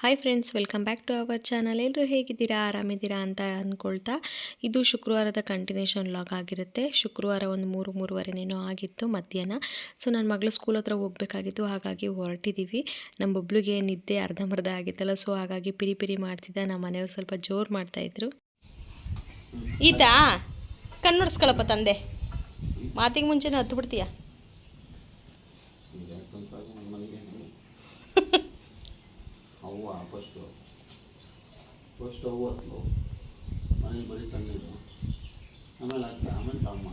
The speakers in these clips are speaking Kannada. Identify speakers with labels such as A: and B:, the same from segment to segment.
A: Hi friends welcome back to our channel ಎಲ್ಲರೂ ಹೇಗಿದ್ದೀರಾ? ಆರಾಮಿದ್ದೀರಾ ಅಂತ ಅಂದ್ಕೊಳ್ತಾ ಇದು ಶುಕ್ರವಾರದ ಕಂಟಿನ್ಯೂಷನ್ ಲಾಗ್ ಆಗಿರುತ್ತೆ. ಶುಕ್ರವಾರ ಒಂದು ಮೂರು ಮೂರುವರೆನೇನೋ ಆಗಿತ್ತು ಮಧ್ಯಾಹ್ನ. ಸೊ ನನ್ನ ಮಗಳು ಸ್ಕೂಲ್ ಹತ್ರ ಹೋಗಬೇಕಾಗಿತ್ತು, ಹಾಗಾಗಿ ಹೊರಟಿದ್ದೀವಿ ನಮ್ಮ ಬಬ್ಳಿಗೆ ನಿದ್ದೆ ಅರ್ಧಂಬರ್ಧ ಆಗಿತ್ತಲ್ಲ ಸೊ ಹಾಗಾಗಿ ಪಿರಿ ಪಿರಿ ಮಾಡ್ತಿದ್ದ. ನಮ್ಮ ಮನೆಯವ್ರು ಸ್ವಲ್ಪ ಜೋರು ಮಾಡ್ತಾಯಿದ್ರು ಈತಾ ಕಣ್ಣುಡ್ಸ್ಕೊಳಪ್ಪ ತಂದೆ. ಮಾತಿಗೆ ಮುಂಚೆನೇ ಹತ್ತು ಬಿಡ್ತೀಯ
B: ಅವ್ವ ಫಸ್ಟು ಫಸ್ಟ್ ಅವ್ವ ಹತ್ಲು ಮನೇಲಿ ಬರೀ ತಂದಿದ್ದು. ಆಮೇಲೆ ಅಕ್ಕ ಆಮೇಲೆ ತಮ್ಮ.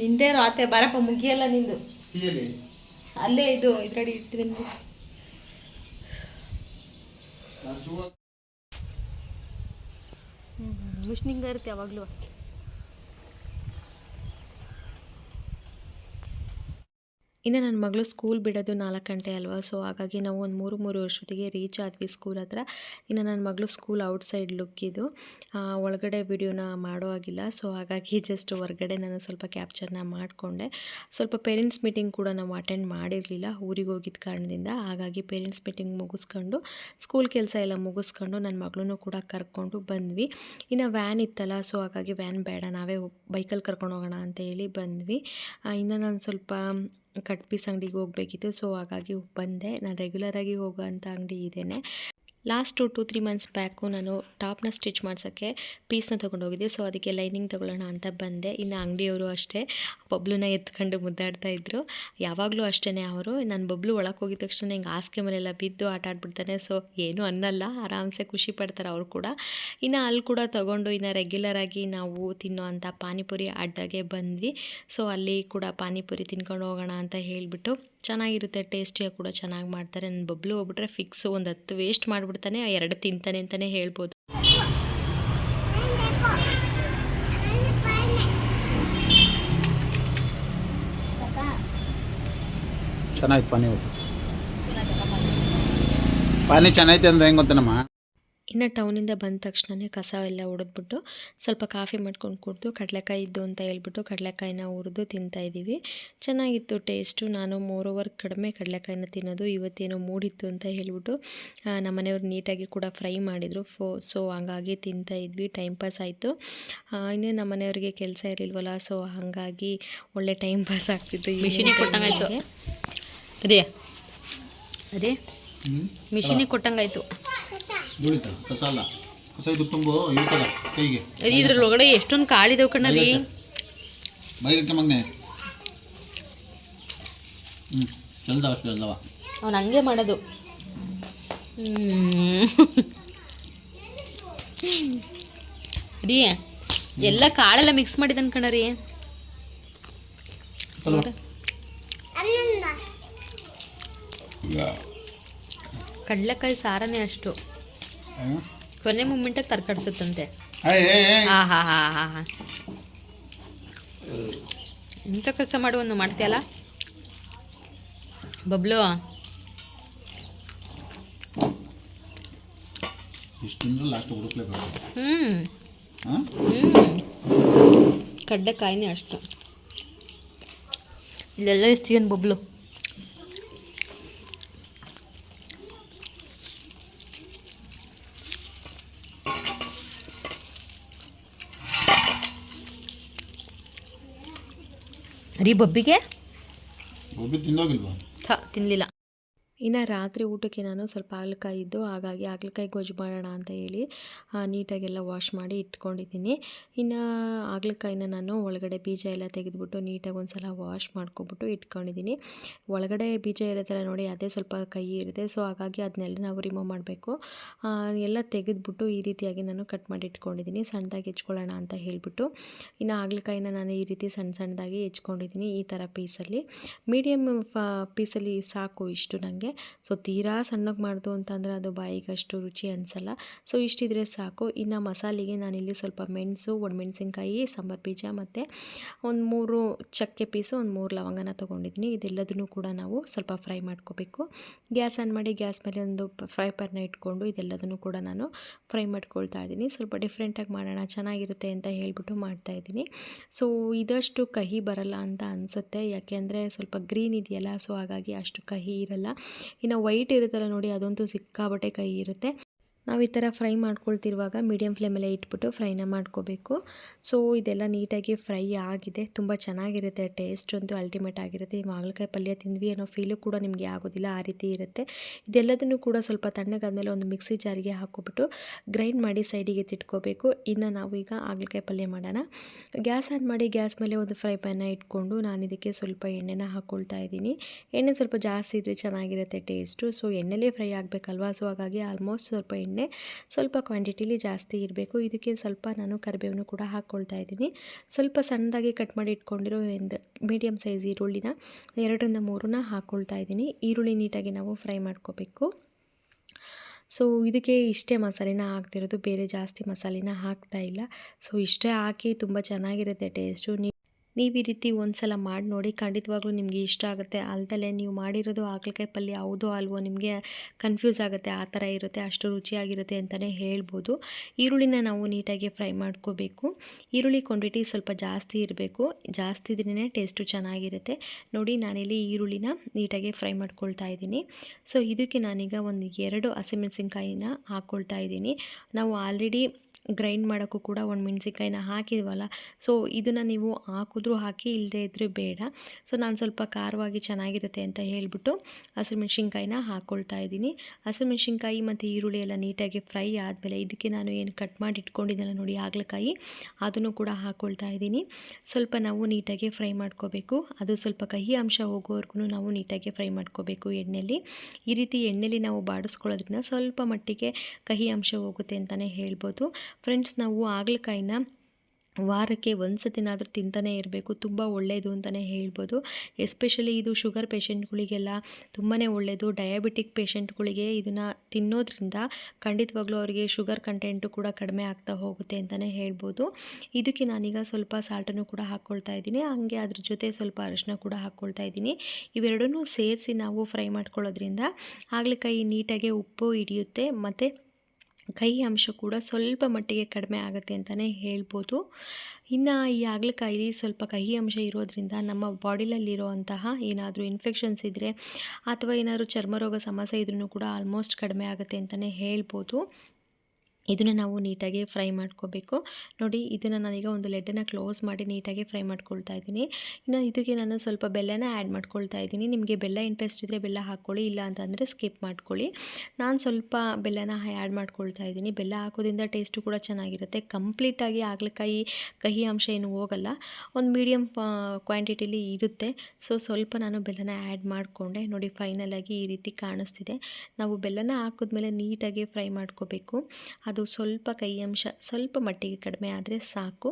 A: ನಿಂದೇ ರಾತೆ ಬರಪ್ಪ ಮುಗಿಯಲ್ಲ ನಿಂದು. ಅಲ್ಲೇ ಇದು ಇದ್ರಡಿ ಇಟ್ಟಿದ್ದೀನಿ ಮುಷ್ನಿಂಗ ಇರುತ್ತೆ ಯಾವಾಗಲೂ. ಇನ್ನು ನನ್ನ ಮಗಳು ಸ್ಕೂಲ್ ಬಿಡೋದು ನಾಲ್ಕು ಗಂಟೆ ಅಲ್ವಾ? ಸೊ ಹಾಗಾಗಿ ನಾವು ಒಂದು ಮೂರು ಮೂರು ವರ್ಷದಿಗೆ ರೀಚ್ ಆದ್ವಿ ಸ್ಕೂಲ್ ಹತ್ರ. ಇನ್ನು ನನ್ನ ಮಗಳು ಸ್ಕೂಲ್ ಔಟ್ಸೈಡ್ ಲುಕ್ ಇದು. ಆ, ಒಳಗಡೆ ವಿಡಿಯೋನ ಮಾಡೋ ಆಗಿಲ್ಲ ಸೊ ಹಾಗಾಗಿ ಜಸ್ಟ್ ಹೊರಗಡೆ ನಾನು ಸ್ವಲ್ಪ ಕ್ಯಾಪ್ಚರ್ನ ಮಾಡಿಕೊಂಡೆ. ಸ್ವಲ್ಪ ಪೇರೆಂಟ್ಸ್ ಮೀಟಿಂಗ್ ಕೂಡ ನಾವು ಅಟೆಂಡ್ ಮಾಡಿರಲಿಲ್ಲ ಊರಿಗೆ ಹೋಗಿದ್ದ ಕಾರಣದಿಂದ. ಹಾಗಾಗಿ ಪೇರೆಂಟ್ಸ್ ಮೀಟಿಂಗ್ ಮುಗಿಸ್ಕೊಂಡು ಸ್ಕೂಲ್ ಕೆಲಸ ಎಲ್ಲ ಮುಗಿಸ್ಕೊಂಡು ನನ್ನ ಮಗಳನ್ನೂ ಕೂಡ ಕರ್ಕೊಂಡು ಬಂದ್ವಿ. ಇನ್ನು ವ್ಯಾನ್ ಇತ್ತಲ್ಲ ಸೊ ಹಾಗಾಗಿ ವ್ಯಾನ್ ಬೇಡ ನಾವೇ ಬೈಕಲ್ಲಿ ಕರ್ಕೊಂಡು ಹೋಗೋಣ ಅಂತ ಹೇಳಿ ಬಂದ್ವಿ. ಇನ್ನು ನಾನು ಸ್ವಲ್ಪ ಕಟ್ ಪೀಸ್ ಅಂಗಡಿಗೆ ಹೋಗಬೇಕಿತ್ತು. ಸೊ ಹಾಗಾಗಿ ಬಂದೆ. ನಾನು ರೆಗ್ಯುಲರಾಗಿ ಹೋಗೋ ಅಂಥ ಅಂಗಡಿ ಇದೇನೆ. Last two three months back ನಾನು ಟಾಪ್ನ ಸ್ಟಿಚ್ ಮಾಡ್ಸೋಕ್ಕೆ ಪೀಸ್ನ ತೊಗೊಂಡೋಗಿದ್ದೆ. ಸೊ ಅದಕ್ಕೆ ಲೈನಿಂಗ್ ತೊಗೊಳ್ಳೋಣ ಅಂತ ಬಂದೆ. ಇನ್ನು ಅಂಗಡಿಯವರು ಅಷ್ಟೇ. ಬಬ್ಲುನ ಎತ್ಕೊಂಡು ಮುದ್ದಾಡ್ತಾ ಇದ್ದರು ಯಾವಾಗಲೂ ಅಷ್ಟೇ ಅವರು. ನಾನು ಬಬ್ಲು ಒಳಗೆ ಹೋಗಿದ ತಕ್ಷಣ ಹಿಂಗೆ ಹಾಸಿಗೆ ಮೇಲೆಲ್ಲ ಬಿದ್ದು ಆಟ ಆಡ್ಬಿಡ್ತಾನೆ. ಸೊ ಏನೂ ಅನ್ನಲ್ಲ. ಆರಾಮ್ಸೆ ಖುಷಿ ಪಡ್ತಾರೆ ಅವರು ಕೂಡ. ಇನ್ನು ಅಲ್ಲಿ ಕೂಡ ತೊಗೊಂಡು ಇನ್ನು ರೆಗ್ಯುಲರಾಗಿ ನಾವು ತಿನ್ನೋ ಅಂಥ ಪಾನಿಪುರಿ ಅಡ್ಡಾಗೆ ಬಂದ್ವಿ. ಸೊ ಅಲ್ಲಿ ಕೂಡ ಪಾನಿಪುರಿ ತಿನ್ಕೊಂಡು ಹೋಗೋಣ ಅಂತ ಹೇಳಿಬಿಟ್ಟು ಚೆನ್ನಾಗಿರುತ್ತೆ. ಟೇಸ್ಟಿಯಾಗಿ ಕೂಡ ಚೆನ್ನಾಗಿ ಮಾಡ್ತಾರೆ. ನನ್ನ ಬಬ್ಲು ಹೋಗ್ಬಿಟ್ರೆ ಫಿಕ್ಸು ಒಂದು ಹತ್ತು ವೇಸ್ಟ್ ಮಾಡಿಬಿಡ್ತಾನೆ ಎರಡು ತಿಂತಾನೆ ಅಂತಾನೆ ಹೇಳ್ಬೋದು.
B: ಚೆನ್ನಾಗಿ ಪಾನಿ ಪಾನಿ ಚೆನ್ನಾಗಿತ್ತು ಅಂದ್ರೆ ಹೆಂಗೆ ಗೊತ್ತೇನಮ್ಮ?
A: ಇನ್ನು ಟೌನಿಂದ ಬಂದ ತಕ್ಷಣವೇ ಕಸ ಎಲ್ಲ ಹೊಡೆದ್ಬಿಟ್ಟು ಸ್ವಲ್ಪ ಕಾಫಿ ಮಾಡ್ಕೊಂಡು ಕುಡಿದು ಕಡಲೆಕಾಯಿ ಇದ್ದು ಅಂತ ಹೇಳ್ಬಿಟ್ಟು ಕಡಲೆಕಾಯಿನ ಹುರಿದು ತಿಂತಾಯಿದ್ದೀವಿ ಚೆನ್ನಾಗಿತ್ತು ಟೇಸ್ಟು ನಾನು ಮೋರ್ ಓವರ್ ಕಡಿಮೆ ಕಡಲೆಕಾಯಿನ ತಿನ್ನೋದು ಇವತ್ತೇನೋ ಮೂಡಿತ್ತು ಅಂತ ಹೇಳ್ಬಿಟ್ಟು ಆ, ನಮ್ಮ ಮನೆಯವ್ರು ನೀಟಾಗಿ ಕೂಡ ಫ್ರೈ ಮಾಡಿದರು. ಫೋ ಸೊ ಹಂಗಾಗಿ ತಿಂತಾ ಇದ್ವಿ. ಟೈಮ್ ಪಾಸ್ ಆಯಿತು. ಇನ್ನೇ ನಮ್ಮ ಮನೆಯವ್ರಿಗೆ ಕೆಲಸ ಇರಲಿಲ್ವಲ್ಲ ಸೊ ಹಾಗಾಗಿ ಒಳ್ಳೆ ಟೈಮ್ ಪಾಸ್ ಆಗ್ತಿತ್ತು. ಮಿಷಿನಿಗೆ ಕೊಟ್ಟಂಗಾಯ್ತು. ಅದೇ. ಅದೇ ಮಿಷಿನಿಗೆ ಕೊಟ್ಟಂಗಾಯ್ತು.
B: ದುಳಿತ ಕಸ ಅಲ್ಲ. ಕಸ ಇದು ತುಂಬು ಇರ್ತದ ಕೈಗೆ.
A: ಇದ್ರೊಳಗಡೆ ಎಷ್ಟೊಂದು ಕಾಳಿದವು ಕಣ್ಣಲ್ಲಿ?
B: ಬೈಗಕ್ಕೆ ಮಗ್ನೆ. ಹ್ಞೂ ಚಲ್ದ ಅಷ್ಟು ಅಲ್ಲವ
A: ಅವ್ನು ಹಂಗೆ ಮಾಡೋದು. ರೀ ಎಲ್ಲ ಕಾಳೆಲ್ಲ ಮಿಕ್ಸ್ ಮಾಡಿದನ್ ಕಣರಿ.
B: ರೀ
A: ಕಡಲೆಕಾಯಿ ಸಾರನೇ ಅಷ್ಟು. ಕೊನೆ ಮೂಮೆಂಟಾಗಿ ತರ್ಕಡ್ಸುತ್ತಂತೆ. ಹಾ ಹಾಂ ಹಾ ಹಾ ಹಾ. ಇಂಥ ಕೆಲಸ ಮಾಡುವನ್ನು ಮಾಡ್ತೀಯಲ್ಲ? ಬಬ್ಲು. ಕಡ್ಡೆ ಕಾಯಿನೇ ಅಷ್ಟು. ಇಲ್ಲೆಲ್ಲ ಇಸ್ತೀಯನ್ ಬಬ್ಲು? ರೀ ಬಬ್ಬಿಗೆ
B: ಒಬ್ಬಿ ತಿಂದೋಗಿಲ್ವಾ
A: ಥ ತಿನ್ನಲಿಲ್ಲ ಇನ್ನು ರಾತ್ರಿ ಊಟಕ್ಕೆ ನಾನು ಸ್ವಲ್ಪ ಹಾಗಲಕಾಯಿ ಇದ್ದು, ಹಾಗಾಗಿ ಹಾಗಲಕಾಯಿ ಗೊಜ್ಜು ಮಾಡೋಣ ಅಂತ ಹೇಳಿ ನೀಟಾಗೆಲ್ಲ ವಾಶ್ ಮಾಡಿ ಇಟ್ಕೊಂಡಿದ್ದೀನಿ. ಇನ್ನು ಹಾಗಲಕಾಯಿನ ನಾನು ಒಳಗಡೆ ಬೀಜ ಎಲ್ಲ ತೆಗೆದುಬಿಟ್ಟು ನೀಟಾಗಿ ಒಂದು ಸಲ ವಾಶ್ ಮಾಡ್ಕೊಬಿಟ್ಟು ಇಟ್ಕೊಂಡಿದ್ದೀನಿ. ಒಳಗಡೆ ಬೀಜ ಇರೋದಲ್ಲ ನೋಡಿ, ಅದೇ ಸ್ವಲ್ಪ ಕೈ ಇರುತ್ತೆ. ಸೊ ಹಾಗಾಗಿ ಅದನ್ನೆಲ್ಲ ನಾವು ರಿಮೂವ್ ಮಾಡಬೇಕು. ಎಲ್ಲ ತೆಗೆದುಬಿಟ್ಟು ಈ ರೀತಿಯಾಗಿ ನಾನು ಕಟ್ ಮಾಡಿ ಇಟ್ಕೊಂಡಿದ್ದೀನಿ. ಸಣ್ಣದಾಗಿ ಹೆಚ್ಕೊಳ್ಳೋಣ ಅಂತ ಹೇಳಿಬಿಟ್ಟು. ಇನ್ನು ಹಾಗಲಕಾಯಿನ ನಾನು ಈ ರೀತಿ ಸಣ್ಣ ಸಣ್ಣದಾಗಿ ಹೆಚ್ಕೊಂಡಿದ್ದೀನಿ ಈ ಥರ ಪೀಸಲ್ಲಿ ಮೀಡಿಯಮ್ ಪೀಸಲ್ಲಿ ಸಾಕು ಇಷ್ಟು ನನಗೆ ಸೊ ತೀರಾ ಸಣ್ಣಗೆ ಮಾಡ್ದು ಅಂತಂದರೆ ಅದು ಬಾಯಿಗೆ ಅಷ್ಟು ರುಚಿ ಅನಿಸಲ್ಲ. ಸೊ ಇಷ್ಟಿದ್ರೆ ಸಾಕು. ಇನ್ನು ಮಸಾಲೆಗೆ ನಾನಿಲ್ಲಿ ಸ್ವಲ್ಪ ಮೆಣಸು, ಒಣಮೆಣಸಿನ್ಕಾಯಿ, ಸಾಂಬಾರು ಬೀಜ ಮತ್ತು ಒಂದು ಮೂರು ಚಕ್ಕೆ ಪೀಸು, ಒಂದು ಮೂರು ಲವಂಗನ ತೊಗೊಂಡಿದ್ದೀನಿ ಇದೆಲ್ಲದನ್ನು ಕೂಡ ನಾವು ಸ್ವಲ್ಪ ಫ್ರೈ ಮಾಡ್ಕೋಬೇಕು. ಗ್ಯಾಸ್ ಆನ್ ಮಾಡಿ ಗ್ಯಾಸ್ ಮೇಲೆ ಒಂದು ಫ್ರೈ ಪ್ಯಾನ್ನ ಇಟ್ಕೊಂಡು ಇದೆಲ್ಲದನ್ನು ಕೂಡ ನಾನು ಫ್ರೈ ಮಾಡ್ಕೊಳ್ತಾ ಇದ್ದೀನಿ. ಸ್ವಲ್ಪ ಡಿಫ್ರೆಂಟಾಗಿ ಮಾಡೋಣ, ಚೆನ್ನಾಗಿರುತ್ತೆ ಅಂತ ಹೇಳ್ಬಿಟ್ಟು ಮಾಡ್ತಾಯಿದ್ದೀನಿ ಸೊ ಇದಷ್ಟು ಕಹಿ ಬರಲ್ಲ ಅಂತ ಅನಿಸುತ್ತೆ. ಯಾಕೆಂದರೆ ಸ್ವಲ್ಪ ಗ್ರೀನ್ ಇದೆಯಲ್ಲ, ಸೊ ಹಾಗಾಗಿ ಅಷ್ಟು ಕಹಿ ಇರಲ್ಲ. ಇನ್ನು ವೈಟ್ ಇರುತ್ತಲ್ಲ ನೋಡಿ ಅದಂತೂ ಸಿಕ್ಕಾಪಟ್ಟೆ ಕಹಿ ಇರುತ್ತೆ. ನಾವು ಈ ಥರ ಫ್ರೈ ಮಾಡ್ಕೊಳ್ತಿರುವಾಗ ಮೀಡಿಯಮ್ ಫ್ಲೇಮಲ್ಲೇ ಇಟ್ಬಿಟ್ಟು ಫ್ರೈನ ಮಾಡ್ಕೋಬೇಕು. ಸೊ ಇದೆಲ್ಲ ನೀಟಾಗಿ ಫ್ರೈ ಆಗಿದೆ. ತುಂಬ ಚೆನ್ನಾಗಿರುತ್ತೆ. ಟೇಸ್ಟ್ ಒಂದು ಅಲ್ಟಿಮೇಟ್ ಆಗಿರುತ್ತೆ. ಈ ಮಾಗಲಕಾಯಿ ಪಲ್ಯ ತಿಂದ್ವಿ ಅನ್ನೋ ಫೀಲು ಕೂಡ ನಿಮಗೆ ಆಗೋದಿಲ್ಲ. ಆ ರೀತಿ ಇರುತ್ತೆ. ಇದೆಲ್ಲದನ್ನು ಕೂಡ ಸ್ವಲ್ಪ ತಣ್ಣಗಾದ್ಮೇಲೆ ಒಂದು ಮಿಕ್ಸಿ ಜಾರಿಗೆ ಹಾಕ್ಕೊಬಿಟ್ಟು ಗ್ರೈಂಡ್ ಮಾಡಿ ಸೈಡಿಗೆ ತಿಟ್ಕೋಬೇಕು. ಇನ್ನು ನಾವು ಈಗ ಹಾಗಲಕಾಯಿ ಪಲ್ಯ ಮಾಡೋಣ. ಗ್ಯಾಸ್ ಆನ್ ಮಾಡಿ ಗ್ಯಾಸ್ ಮೇಲೆ ಒಂದು ಫ್ರೈ ಪ್ಯಾನ್ನ ಇಟ್ಕೊಂಡು ನಾನು ಇದಕ್ಕೆ ಸ್ವಲ್ಪ ಎಣ್ಣೆನ ಹಾಕ್ಕೊಳ್ತಾ ಇದ್ದೀನಿ. ಎಣ್ಣೆ ಸ್ವಲ್ಪ ಜಾಸ್ತಿ ಇದ್ದರೆ ಚೆನ್ನಾಗಿರುತ್ತೆ ಟೇಸ್ಟು ಸೊ ಎಣ್ಣೆಲೇ ಫ್ರೈ ಆಗಬೇಕಲ್ವಾ? ಸೊ ಹಾಗಾಗಿ ಆಲ್ಮೋಸ್ಟ್ ಸ್ವಲ್ಪ ಸ್ವಲ್ಪ ಕ್ವಾಂಟಿಟಿಲಿ ಜಾಸ್ತಿ ಇರಬೇಕು. ಇದಕ್ಕೆ ಸ್ವಲ್ಪ ನಾನು ಕರಿಬೇವನ್ನು ಕೂಡ ಹಾಕ್ಕೊಳ್ತಾ ಇದ್ದೀನಿ. ಸ್ವಲ್ಪ ಸಣ್ಣದಾಗಿ ಕಟ್ ಮಾಡಿ ಇಟ್ಕೊಂಡಿರೋ ಒಂದು ಮೀಡಿಯಮ್ ಸೈಜ್ ಈರುಳ್ಳಿನ ಎರಡರಿಂದ ಮೂರನ್ನ ಹಾಕ್ಕೊಳ್ತಾ ಇದ್ದೀನಿ. ಈರುಳ್ಳಿ ನೀಟಾಗಿ ನಾವು ಫ್ರೈ ಮಾಡ್ಕೋಬೇಕು. ಸೊ ಇದಕ್ಕೆ ಇಷ್ಟೇ ಮಸಾಲೆನ ಹಾಕ್ತಿರೋದು. ಬೇರೆ ಜಾಸ್ತಿ ಮಸಾಲೆನ ಹಾಕ್ತಾ ಇಲ್ಲ. ಸೊ ಇಷ್ಟೇ ಹಾಕಿ ತುಂಬ ಚೆನ್ನಾಗಿರುತ್ತೆ ಟೇಸ್ಟು ನೀವು ಈ ರೀತಿ ಒಂದು ಸಲ ಮಾಡಿ ನೋಡಿ, ಖಂಡಿತವಾಗ್ಲೂ ನಿಮಗೆ ಇಷ್ಟ ಆಗುತ್ತೆ. ಅಲ್ದಲೆ ನೀವು ಮಾಡಿರೋದು ಹಾಗಲಕಾಯಿ ಪಲ್ಯ ಹೌದು ಅಲ್ವೋ ನಿಮಗೆ ಕನ್ಫ್ಯೂಸ್ ಆಗುತ್ತೆ, ಆ ಥರ ಇರುತ್ತೆ, ಅಷ್ಟು ರುಚಿಯಾಗಿರುತ್ತೆ ಅಂತಲೇ ಹೇಳ್ಬೋದು. ಈರುಳ್ಳಿನ ನಾವು ನೀಟಾಗಿ ಫ್ರೈ ಮಾಡ್ಕೋಬೇಕು. ಈರುಳ್ಳಿ ಕ್ವಾಂಟಿಟಿ ಸ್ವಲ್ಪ ಜಾಸ್ತಿ ಇರಬೇಕು. ಜಾಸ್ತಿ ಇದ್ರೇ ಟೇಸ್ಟು ಚೆನ್ನಾಗಿರುತ್ತೆ. ನೋಡಿ, ನಾನಿಲ್ಲಿ ಈರುಳ್ಳಿನ ನೀಟಾಗಿ ಫ್ರೈ ಮಾಡ್ಕೊಳ್ತಾ ಇದ್ದೀನಿ. ಸೊ, ಇದಕ್ಕೆ ನಾನೀಗ ಒಂದು ಎರಡು ಹಸಿಮೆಣಸಿನ್ಕಾಯಿನ ಹಾಕ್ಕೊಳ್ತಾ ಇದ್ದೀನಿ. ನಾವು ಆಲ್ರೆಡಿ ಗ್ರೈಂಡ್ ಮಾಡೋಕ್ಕೂ ಕೂಡ ಒಂದು ಮೆಣಸಿನ್ಕಾಯಿನ ಹಾಕಿದ್ವಲ್ಲ ಸೊ ಇದನ್ನು ನೀವು ಹಾಕಿದ್ರೂ ಹಾಕಿ ಇಲ್ಲದೇ ಇದ್ದರೆ ಬೇಡ. ಸೊ ನಾನು ಸ್ವಲ್ಪ ಖಾರವಾಗಿ ಚೆನ್ನಾಗಿರುತ್ತೆ ಅಂತ ಹೇಳಿಬಿಟ್ಟು ಹಸಿಮೆಣ್ಸಿನ್ಕಾಯಿನ ಹಾಕ್ಕೊಳ್ತಾ ಇದ್ದೀನಿ. ಹಸಿಮೆಣ್ಸಿನ್ಕಾಯಿ ಮತ್ತು ಈರುಳ್ಳಿ ಎಲ್ಲ ನೀಟಾಗಿ ಫ್ರೈ ಆದಮೇಲೆ ಇದಕ್ಕೆ ನಾನು ಏನು ಕಟ್ ಮಾಡಿ ಇಟ್ಕೊಂಡಿದ್ದೆಲ್ಲ ನೋಡಿ, ಹಾಗಲಕಾಯಿ, ಅದನ್ನು ಕೂಡ ಹಾಕ್ಕೊಳ್ತಾ ಇದ್ದೀನಿ. ಸ್ವಲ್ಪ ನಾವು ನೀಟಾಗಿ ಫ್ರೈ ಮಾಡ್ಕೋಬೇಕು. ಅದು ಸ್ವಲ್ಪ ಕಹಿ ಅಂಶ ಹೋಗೋವರೆಗೂ ನಾವು ನೀಟಾಗಿ ಫ್ರೈ ಮಾಡ್ಕೋಬೇಕು ಎಣ್ಣೆಯಲ್ಲಿ ಈ ರೀತಿ ಎಣ್ಣೆಲಿ ನಾವು ಬಾಡಿಸ್ಕೊಳ್ಳೋದ್ರಿಂದ ಸ್ವಲ್ಪ ಮಟ್ಟಿಗೆ ಕಹಿ ಅಂಶ ಹೋಗುತ್ತೆ ಅಂತಲೇ ಹೇಳ್ಬೋದು. ಫ್ರೆಂಡ್ಸ್ ನಾವು ಹಾಗಲಕಾಯಿನ ವಾರಕ್ಕೆ ಒಂದು ಸತಿನಾದರೂ ತಿಂತಾನೇ ಇರಬೇಕು. ತುಂಬ ಒಳ್ಳೆಯದು ಅಂತಲೇ ಹೇಳ್ಬೋದು. ಎಸ್ಪೆಷಲಿ ಇದು ಶುಗರ್ ಪೇಷೆಂಟ್ಗಳಿಗೆಲ್ಲ ತುಂಬಾ ಒಳ್ಳೆಯದು ಡಯಾಬಿಟಿಕ್ ಪೇಷೆಂಟ್ಗಳಿಗೆ ಇದನ್ನು ತಿನ್ನೋದ್ರಿಂದ ಖಂಡಿತವಾಗ್ಲೂ ಅವರಿಗೆ ಶುಗರ್ ಕಂಟೆಂಟು ಕೂಡ ಕಡಿಮೆ ಆಗ್ತಾ ಹೋಗುತ್ತೆ ಅಂತಲೇ ಹೇಳ್ಬೋದು. ಇದಕ್ಕೆ ನಾನೀಗ ಸ್ವಲ್ಪ ಸಾಲ್ಟನ್ನು ಕೂಡ ಹಾಕ್ಕೊಳ್ತಾ ಇದ್ದೀನಿ. ಹಾಗೆ ಅದ್ರ ಜೊತೆ ಸ್ವಲ್ಪ ಅರಿಶಿನ ಕೂಡ ಹಾಕ್ಕೊಳ್ತಾ ಇದ್ದೀನಿ. ಇವೆರಡನ್ನೂ ಸೇರಿಸಿ ನಾವು ಫ್ರೈ ಮಾಡ್ಕೊಳ್ಳೋದ್ರಿಂದ ಹಾಗಲಕಾಯಿ ನೀಟಾಗಿ ಉಪ್ಪು ಹಿಡಿಯುತ್ತೆ. ಮತ್ತು ಕಹಿ ಅಂಶ ಕೂಡ ಸ್ವಲ್ಪ ಮಟ್ಟಿಗೆ ಕಡಿಮೆ ಆಗುತ್ತೆ ಅಂತಲೇ ಹೇಳ್ಬೋದು. ಇನ್ನು ಈ ಹಾಗಲಕಾಯಿ ಸ್ವಲ್ಪ ಕಹಿ ಅಂಶ ಇರೋದ್ರಿಂದ ನಮ್ಮ ಬಾಡಿಲಲ್ಲಿರುವಂತಹ ಏನಾದರೂ ಇನ್ಫೆಕ್ಷನ್ಸ್ ಇದ್ದರೆ ಅಥವಾ ಏನಾದರೂ ಚರ್ಮರೋಗ ಸಮಸ್ಯೆ ಇದ್ರೂ ಕೂಡ ಆಲ್ಮೋಸ್ಟ್ ಕಡಿಮೆ ಆಗುತ್ತೆ ಅಂತಲೇ ಹೇಳ್ಬೋದು. ಇದನ್ನು ನಾವು ನೀಟಾಗಿ ಫ್ರೈ ಮಾಡ್ಕೋಬೇಕು. ನೋಡಿ, ಇದನ್ನು ನಾನೀಗ ಒಂದು ಲೆಡ್ಡನ್ನು ಕ್ಲೋಸ್ ಮಾಡಿ ನೀಟಾಗಿ ಫ್ರೈ ಮಾಡ್ಕೊಳ್ತಾ ಇದ್ದೀನಿ. ಇನ್ನು ಇದಕ್ಕೆ ನಾನು ಸ್ವಲ್ಪ ಬೆಲ್ಲನ ಆ್ಯಡ್ ಮಾಡ್ಕೊಳ್ತಾ ಇದ್ದೀನಿ. ನಿಮಗೆ ಬೆಲ್ಲ ಇಂಟ್ರೆಸ್ಟ್ ಇದ್ದರೆ ಬೆಲ್ಲ ಹಾಕ್ಕೊಳ್ಳಿ, ಇಲ್ಲ ಅಂತಂದರೆ ಸ್ಕಿಪ್ ಮಾಡ್ಕೊಳ್ಳಿ. ನಾನು ಸ್ವಲ್ಪ ಬೆಲ್ಲನ ಆ್ಯಡ್ ಮಾಡ್ಕೊಳ್ತಾ ಇದ್ದೀನಿ. ಬೆಲ್ಲ ಹಾಕೋದ್ರಿಂದ ಟೇಸ್ಟು ಕೂಡ ಚೆನ್ನಾಗಿರುತ್ತೆ. ಕಂಪ್ಲೀಟಾಗಿ ಹಾಗಲಕಾಯಿ, ಕಹಿ ಅಂಶ ಏನು ಹೋಗಲ್ಲ. ಒಂದು ಮೀಡಿಯಮ್ ಕ್ವಾಂಟಿಟಿಲಿ ಇರುತ್ತೆ. ಸೊ, ಸ್ವಲ್ಪ ನಾನು ಬೆಲ್ಲನ ಆ್ಯಡ್ ಮಾಡಿಕೊಂಡೆ. ನೋಡಿ ಫೈನಲಾಗಿ ಈ ರೀತಿ ಕಾಣಿಸ್ತಿದೆ. ನಾವು ಬೆಲ್ಲನ ಹಾಕಿದ್ಮೇಲೆ ನೀಟಾಗಿ ಫ್ರೈ ಮಾಡ್ಕೋಬೇಕು. ಅದು ಸ್ವಲ್ಪ ಕೈ ಅಂಶ ಸ್ವಲ್ಪ ಮಟ್ಟಿಗೆ ಕಡಿಮೆ ಆದರೆ ಸಾಕು.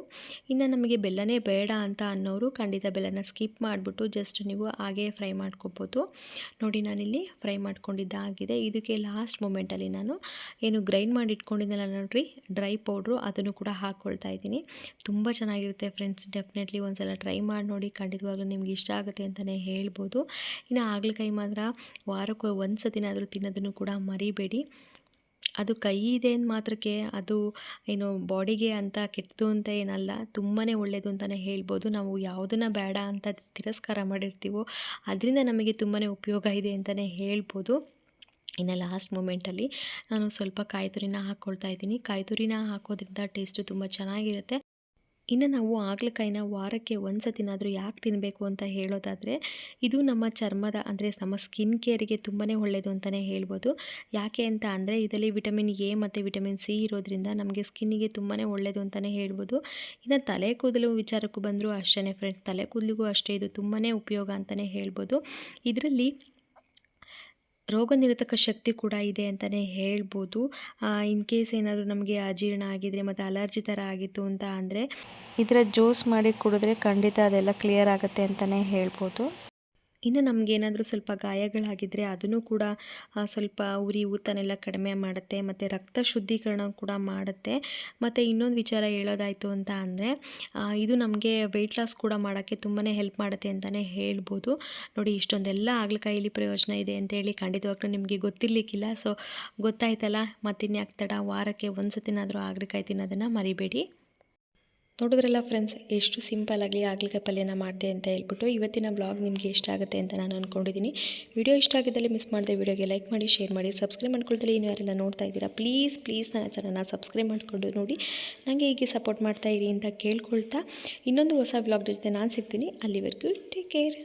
A: ಇನ್ನು ನಮಗೆ ಬೆಲ್ಲನೇ ಬೇಡ ಅಂತ ಅನ್ನೋರು ಖಂಡಿತ ಬೆಲ್ಲನ ಸ್ಕಿಪ್ ಮಾಡಿಬಿಟ್ಟು ಜಸ್ಟ್ ನೀವು ಹಾಗೇ ಫ್ರೈ ಮಾಡ್ಕೋಬೋದು. ನೋಡಿ ನಾನಿಲ್ಲಿ ಫ್ರೈ ಮಾಡ್ಕೊಂಡಿದ್ದಾಗಿದೆ ಇದಕ್ಕೆ ಲಾಸ್ಟ್ ಮೂಮೆಂಟಲ್ಲಿ ನಾನು ಏನು ಗ್ರೈಂಡ್ ಮಾಡಿ ಇಟ್ಕೊಂಡಿದ್ದೆಲ್ಲ ನೋಡಿರಿ ಡ್ರೈ ಪೌಡ್ರು ಅದನ್ನು ಕೂಡ ಹಾಕ್ಕೊಳ್ತಾ ಇದ್ದೀನಿ. ತುಂಬ ಚೆನ್ನಾಗಿರುತ್ತೆ ಫ್ರೆಂಡ್ಸ್ ಡೆಫಿನೆಟ್ಲಿ ಒಂದ್ಸಲ ಟ್ರೈ ಮಾಡಿ ನೋಡಿ, ಖಂಡಿತವಾಗ್ಲೂ ನಿಮ್ಗೆ ಇಷ್ಟ ಆಗುತ್ತೆ ಅಂತಲೇ ಹೇಳ್ಬೋದು. ಇನ್ನು ಹಾಗಲಕಾಯಿ ಮಾತ್ರ ವಾರಕ್ಕೆ ಒಂದು ಸತಿನಾದರೂ ತಿನ್ನೋದನ್ನು ಕೂಡ ಮರಿಬೇಡಿ. ಅದು ಕೈ ಇದೆ ಅಂದ ಮಾತ್ರಕ್ಕೆ, ಅದು ಏನು ಬಾಡಿಗೆ ಅಂತ ಕೆಟ್ಟದು ಅಂತ ಏನಲ್ಲ ತುಂಬಾ ಒಳ್ಳೆಯದು ಅಂತಲೇ ಹೇಳ್ಬೋದು. ನಾವು ಯಾವುದನ್ನು ಬೇಡ ಅಂತ ತಿರಸ್ಕಾರ ಮಾಡಿರ್ತೀವೋ, ಅದರಿಂದ ನಮಗೆ ತುಂಬಾ ಉಪಯೋಗ ಇದೆ ಅಂತಲೇ ಹೇಳ್ಬೋದು. ಇನ್ನು ಲಾಸ್ಟ್ ಮೂಮೆಂಟಲ್ಲಿ ನಾನು ಸ್ವಲ್ಪ ಕಾಯಿ ತುರಿನ ಹಾಕ್ಕೊಳ್ತಾ ಇದ್ದೀನಿ. ಕಾಯಿ ತುರಿನ ಹಾಕೋದ್ರಿಂದ ಟೇಸ್ಟು ತುಂಬ ಚೆನ್ನಾಗಿರುತ್ತೆ. ಇನ್ನು ನಾವು ಹಾಗಲಕಾಯಿನ ವಾರಕ್ಕೆ ಒಂದು ಸತಿನಾದರೂ ಯಾಕೆ ತಿನ್ನಬೇಕು ಅಂತ ಹೇಳೋದಾದರೆ, ಇದು ನಮ್ಮ ಚರ್ಮದ ಅಂದರೆ ನಮ್ಮ ಸ್ಕಿನ್ ಕೇರಿಗೆ ತುಂಬಾ ಒಳ್ಳೆಯದು ಅಂತಲೇ ಹೇಳ್ಬೋದು. ಯಾಕೆ ಅಂತ ಅಂದರೆ ಇದರಲ್ಲಿ ವಿಟಮಿನ್ ಎ ಮತ್ತು ವಿಟಮಿನ್ ಸಿ ಇರೋದ್ರಿಂದ ನಮಗೆ ಸ್ಕಿನ್ನಿಗೆ ತುಂಬಾ ಒಳ್ಳೆಯದು ಅಂತಲೇ ಹೇಳ್ಬೋದು. ಇನ್ನು ತಲೆ ಕೂದಲು ವಿಚಾರಕ್ಕೂ ಬಂದರೂ ಅಷ್ಟೇ ಫ್ರೆಂಡ್ಸ್ ತಲೆ ಕೂದಲಿಗೂ ಅಷ್ಟೇ ಇದು ತುಂಬಾ ಉಪಯೋಗ ಅಂತಲೇ ಹೇಳ್ಬೋದು. ಇದರಲ್ಲಿ ರೋಗ ನಿರೋಧಕ ಶಕ್ತಿ ಕೂಡ ಇದೆ ಅಂತಲೇ ಹೇಳ್ಬೋದು. ಇನ್ ಕೇಸ್ ಏನಾದರೂ ನಮಗೆ ಅಜೀರ್ಣ ಆಗಿದ್ರೆ ಮತ್ತು ಅಲರ್ಜಿ ಥರ ಆಗಿತ್ತು ಅಂತ ಅಂದರೆ ಇದರ ಜ್ಯೂಸ್ ಮಾಡಿ ಕುಡಿದ್ರೆ ಖಂಡಿತ ಅದೆಲ್ಲ ಕ್ಲಿಯರ್ ಆಗುತ್ತೆ ಅಂತಲೇ ಹೇಳ್ಬೋದು. ಇನ್ನು ನಮಗೇನಾದರೂ ಸ್ವಲ್ಪ ಗಾಯಗಳಾಗಿದ್ದರೆ ಅದನ್ನು ಕೂಡ ಸ್ವಲ್ಪ ಉರಿ, ಊತನೆಲ್ಲ ಕಡಿಮೆ ಮಾಡುತ್ತೆ, ಮತ್ತು ರಕ್ತ ಶುದ್ಧೀಕರಣ ಕೂಡ ಮಾಡುತ್ತೆ. ಮತ್ತು ಇನ್ನೊಂದು ವಿಚಾರ ಹೇಳೋದಾಯಿತು ಅಂತ ಅಂದರೆ ಇದು ನಮಗೆ ವೆಯ್ಟ್ ಲಾಸ್ ಕೂಡ ಮಾಡೋಕ್ಕೆ ತುಂಬಾ ಹೆಲ್ಪ್ ಮಾಡುತ್ತೆ ಅಂತಲೇ ಹೇಳ್ಬೋದು. ನೋಡಿ, ಇಷ್ಟೊಂದೆಲ್ಲ ಹಾಗಲಕಾಯಲ್ಲಿ ಪ್ರಯೋಜನ ಇದೆ ಅಂತೇಳಿ ಖಂಡಿತವಾಗ್ಲೂ ನಿಮಗೆ ಗೊತ್ತಿರಲಿಕ್ಕಿಲ್ಲ. ಸೊ ಗೊತ್ತಾಯ್ತಲ್ಲ ಮತ್ತಿನ್ಯಾಕೆ ತಡ, ವಾರಕ್ಕೆ ಒಂದು ಸತಿನಾದರೂ ಹಾಗಲಕಾಯಿ ತಿನ್ನೋದನ್ನು ಮರಿಬೇಡಿ. ನೋಡಿದ್ರಲ್ಲ ಫ್ರೆಂಡ್ಸ್ ಎಷ್ಟು ಸಿಂಪಲ್ ಆಗಲಿ ಹಾಗಲಕಾಯಿ ಪಲ್ಯನ ಮಾಡಿದೆ ಅಂತ ಹೇಳ್ಬಿಟ್ಟು ಇವತ್ತಿನ ಬ್ಲಾಗ್ ನಿಮಗೆ ಇಷ್ಟ ಆಗುತ್ತೆ ಅಂತ ನಾನು ಅಂದ್ಕೊಂಡಿದ್ದೀನಿ ವಿಡಿಯೋ ಇಷ್ಟ ಆಗಿದ್ದಲ್ಲಿ ಮಿಸ್ ಮಾಡಿದೆ ವಿಡಿಯೋಗೆ ಲೈಕ್ ಮಾಡಿ ಶೇರ್ ಮಾಡಿ ಸಬ್ಸ್ಕ್ರೈಬ್ ಮಾಡ್ಕೊಳ್ತಲ್ಲಿ ಇನ್ನು ಯಾರೆಲ್ಲ ನೋಡ್ತಾ ಇದ್ದೀರಾ ಪ್ಲೀಸ್ ಪ್ಲೀಸ್ ನನ್ನ ಚಾನಲ್ನ ಸಬ್ಸ್ಕ್ರೈಬ್ ಮಾಡಿಕೊಂಡು ನೋಡಿ. ನನಗೆ ಹೀಗೆ ಸಪೋರ್ಟ್ ಮಾಡ್ತಾ ಇರಿ ಅಂತ ಕೇಳ್ಕೊಳ್ತಾ ಇನ್ನೊಂದು ಹೊಸ ಬ್ಲಾಗ್ ಜೊತೆ ನಾನು ಸಿಗ್ತೀನಿ. ಅಲ್ಲಿವರೆಗೂ ಟೇಕ್ ಕೇರ್